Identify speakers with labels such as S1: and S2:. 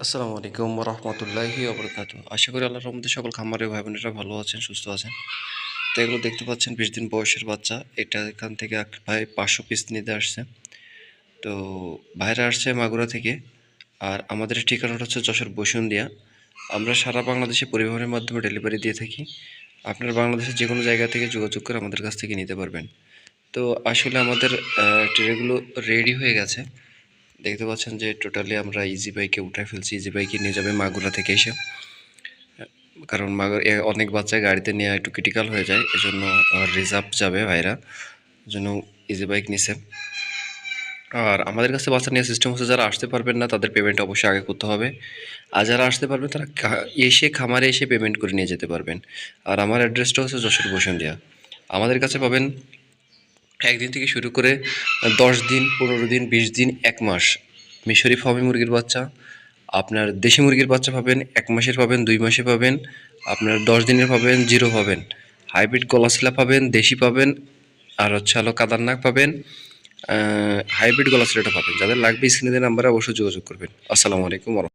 S1: আসসালামু আলাইকুম রহমতুল্লাহি অবরকাত আশা করি আল্লাহর রহমতে সকল খামারের ভাই বোনেরা ভালো আছেন, সুস্থ আছেন। তো এগুলো দেখতে পাচ্ছেন, বিশ দিন বয়সের বাচ্চা। এটা এখান থেকে ভাই পাঁচশো পিস নিতে আসছে। তো ভাইরা আসছে মাগুরা থেকে। আর আমাদের ঠিকানাটা হচ্ছে যশোর বসুন্দিয়া আমরা সারা বাংলাদেশে পরিবহনের মাধ্যমে ডেলিভারি দিয়ে থাকি। আপনার বাংলাদেশের যে কোনো জায়গা থেকে যোগাযোগ করে আমাদের কাছ থেকে নিতে পারবেন। তো আসলে আমাদের ট্রেগুলো রেডি হয়ে গেছে। দেখতে পাচ্ছেন যে টোটালি আমরা ইজি বাইকে উঠায় ফেলছি। ইজি বাইকে নিয়ে যাবে মাগুরা থেকে এসে। কারণ মাগুর অনেক বাচ্চা গাড়িতে নেওয়া একটু ক্রিটিক্যাল হয়ে যায়, এজন্য রিজার্ভ যাবে ভাইরা। জন্য ইজি বাইক নিছে। আর আমাদের কাছে বাচ্চা নেওয়ার সিস্টেম হচ্ছে, যারা আসতে পারবেন না, তাদের পেমেন্ট অবশ্যই আগে করতে হবে। আর যারা আসতে পারবেন, তারা এসে খামারে এসে পেমেন্ট করে নিয়ে যেতে পারবেন। আর আমার অ্যাড্রেসটা হচ্ছে যশোর বসুন্ধিয়া। আমাদের কাছে পাবেন একদিন থেকে শুরু করে দশ দিন, পনেরো দিন, বিশ দিন, এক মাস। মিশরি ফার্মি মুরগির বাচ্চা, আপনার দেশি মুরগির বাচ্চা পাবেন, এক মাসের পাবেন, দুই মাসে পাবেন, আপনার দশ দিনের পাবেন, জিরো পাবেন। হাইব্রিড গলাশিলা পাবেন, দেশি পাবেন, আর হচ্ছে হলো কাদারনাক পাবেন হাইব্রিড গলাশিলাটা পাবেন। যাদের লাগবে স্ক্রিনে নাম্বারে অবশ্যই যোগাযোগ করবেন। আসসালামু আলাইকুম